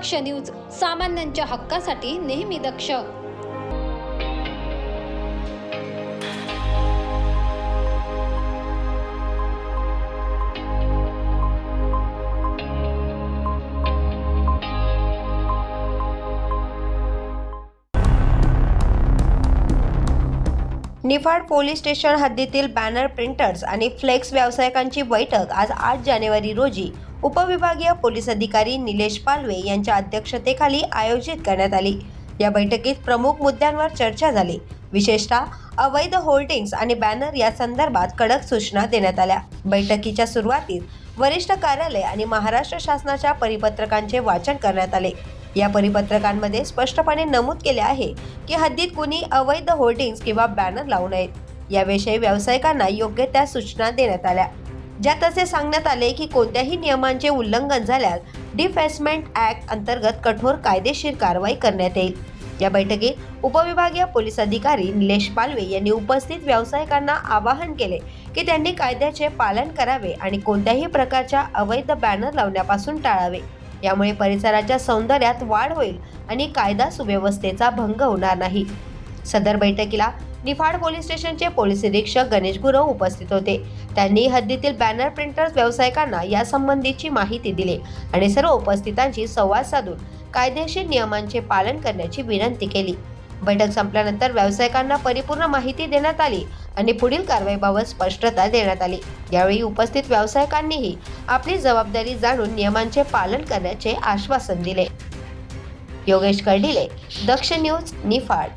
दक्ष news सामान्यांच्या हक्कासाठी नेहमी दक्ष. निफाड पोलीस स्टेशन हद्दीतील बॅनर प्रिंटर्स आणि फ्लेक्स व्यावसायिकांची बैठक आज आठ जानेवारी रोजी उपविभागीय पोलीस अधिकारी निलेश पालवे यांच्या अध्यक्षतेखाली आयोजित करण्यात आली. या बैठकीत प्रमुख मुद्द्यांवर चर्चा झाली. विशेषतः अवैध होल्डिंग्स आणि बॅनर या संदर्भात कडक सूचना देण्यात आल्या. बैठकीच्या सुरुवातीस वरिष्ठ कार्यालय आणि महाराष्ट्र शासनाच्या परिपत्रकांचे वाचन करण्यात आले. या परिपत्रकांमध्ये स्पष्टपणे नमूद केले आहे की हद्दीत कुणी अवैध होर्डिंग्स किंवा बॅनर लावू नयेत. याविषयी व्यावसायिकांना योग्य त्या सूचना देण्यात आल्या. ज्यात असे सांगण्यात आले की कोणत्याही नियमांचे उल्लंघन झाल्यास डिफेसमेंट ऍक्ट अंतर्गत कठोर कायदेशीर कारवाई करण्यात येईल. या बैठकीत उपविभागीय पोलीस अधिकारी निलेश पालवे यांनी उपस्थित व्यावसायिकांना आवाहन केले की त्यांनी कायद्याचे पालन करावे आणि कोणत्याही प्रकारच्या अवैध बॅनर लावण्यापासून टाळावे. यामुळे परिसराच्या सौंदर्यात वाढ होईल आणि कायदा सुव्यवस्थेचा भंग होणार नाही. सदर बैठकीला निफाड पोलीस स्टेशनचे पोलीस निरीक्षक गणेश गुरव उपस्थित होते. त्यांनी हद्दीतील बॅनर प्रिंटर्स व्यावसायिकांना यासंबंधीची माहिती दिली आणि सर्व उपस्थितांशी संवाद साधून कायदेशीर नियमांचे पालन करण्याची विनंती केली. बैठक संपल्यानंतर व्यावसायिकांना परिपूर्ण माहिती देण्यात आली आणि पुढील कारवाईबाबत स्पष्टता देण्यात आली. यावेळी उपस्थित व्यावसायिकांनीही आपली जबाबदारी जाणून नियमांचे पालन करण्याचे आश्वासन दिले. योगेश कर्डिले दक्ष न्यूज निफाड.